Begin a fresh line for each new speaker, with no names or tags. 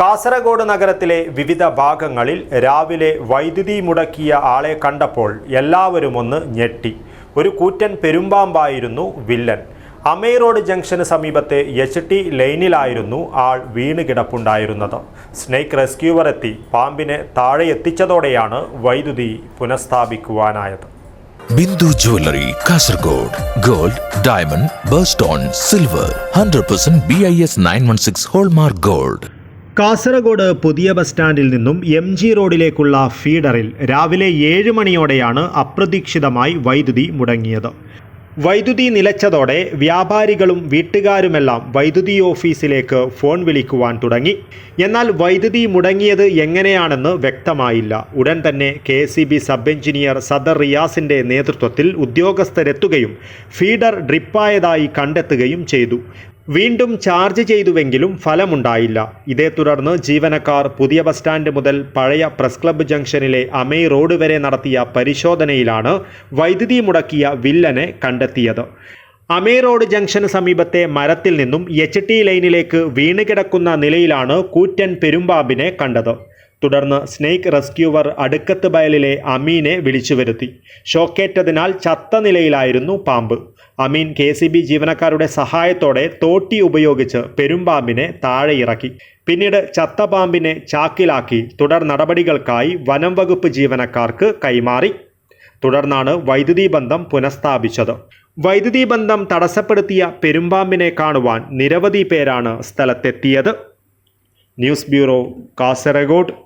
കാസർഗോഡ് നഗരത്തിലെ വിവിധ ഭാഗങ്ങളിൽ രാവിലെ വൈദ്യുതി മുടക്കിയ ആളെ കണ്ടപ്പോൾ എല്ലാവരും ഒന്ന് ഞെട്ടി. ഒരു കൂറ്റൻ പെരുമ്പാമ്പായിരുന്നു വില്ലൻ. അമേ റോഡ് ജംഗ്ഷന് സമീപത്തെ എച്ച് ടി ലൈനിലായിരുന്നു ആൾ വീണ് കിടപ്പുണ്ടായിരുന്നത് സ്നേക്ക് റെസ്ക്യൂവർ എത്തി. പാമ്പിനെ താഴെ എത്തിച്ചതോടെയാണ് വൈദ്യുതി പുനഃസ്ഥാപിക്കുവാനായത്.
Bindu jewellery Kasaragod. Gold diamond birthstone silver. Hundred percent B I S nine one six hallmark gold.
Kasaragod പുതിയ ബസ് സ്റ്റാൻഡിൽ നിന്നും എം ജി റോഡിലേക്കുള്ള ഫീഡറിൽ രാവിലെ ഏഴ് മണിയോടെയാണ് അപ്രതീക്ഷിതമായി വൈദ്യുതി മുടങ്ങിയത്. വൈദ്യുതി നിലച്ചതോടെ വ്യാപാരികളും വീട്ടുകാരുമെല്ലാം വൈദ്യുതി ഓഫീസിലേക്ക് ഫോൺ വിളിക്കുവാൻ തുടങ്ങി. എന്നാൽ വൈദ്യുതി മുടങ്ങിയത് എങ്ങനെയാണെന്ന് വ്യക്തമായില്ല. ഉടൻ തന്നെ കെ സബ് എഞ്ചിനീയർ സദർ റിയാസിന്റെ നേതൃത്വത്തിൽ ഉദ്യോഗസ്ഥരെത്തുകയും ഫീഡർ ഡ്രിപ്പായതായി കണ്ടെത്തുകയും ചെയ്തു. വീണ്ടും ചാർജ് ചെയ്തുവെങ്കിലും ഫലമുണ്ടായില്ല. ഇതേ തുടർന്ന് ജീവനക്കാർ പുതിയ ബസ് സ്റ്റാൻഡ് മുതൽ പഴയ പ്രസ് ക്ലബ്ബ് ജംഗ്ഷനിലെ അമേ റോഡ് വരെ നടത്തിയ പരിശോധനയിലാണ് വൈദ്യുതി മുടക്കിയ വില്ലനെ കണ്ടെത്തിയത്. അമേ റോഡ് ജംഗ്ഷന് സമീപത്തെ മരത്തിൽ നിന്നും എച്ച് ടി ലൈനിലേക്ക് വീണുകിടക്കുന്ന നിലയിലാണ് കൂറ്റൻ പെരുമ്പാമ്പിനെ കണ്ടത്. തുടർന്ന് സ്നേക്ക് റെസ്ക്യൂവർ അടുക്കത്ത് ബയലിലെ അമീനെ വിളിച്ചു വരുത്തി ഷോക്കേറ്റതിനാൽ ചത്ത നിലയിലായിരുന്നു പാമ്പ്. അമീൻ കെ സി ബി ജീവനക്കാരുടെ സഹായത്തോടെ തോട്ടി ഉപയോഗിച്ച് പെരുമ്പാമ്പിനെ താഴെയിറക്കി. പിന്നീട് ചത്ത പാമ്പിനെ ചാക്കിലാക്കി തുടർ നടപടികൾക്കായി വനം വകുപ്പ് ജീവനക്കാർക്ക് കൈമാറി. തുടർന്നാണ് വൈദ്യുതി ബന്ധം പുനഃസ്ഥാപിച്ചത്. വൈദ്യുതി ബന്ധം തടസ്സപ്പെടുത്തിയ പെരുമ്പാമ്പിനെ കാണുവാൻ നിരവധി പേരാണ് സ്ഥലത്തെത്തിയത്. News bureau Kasaragod.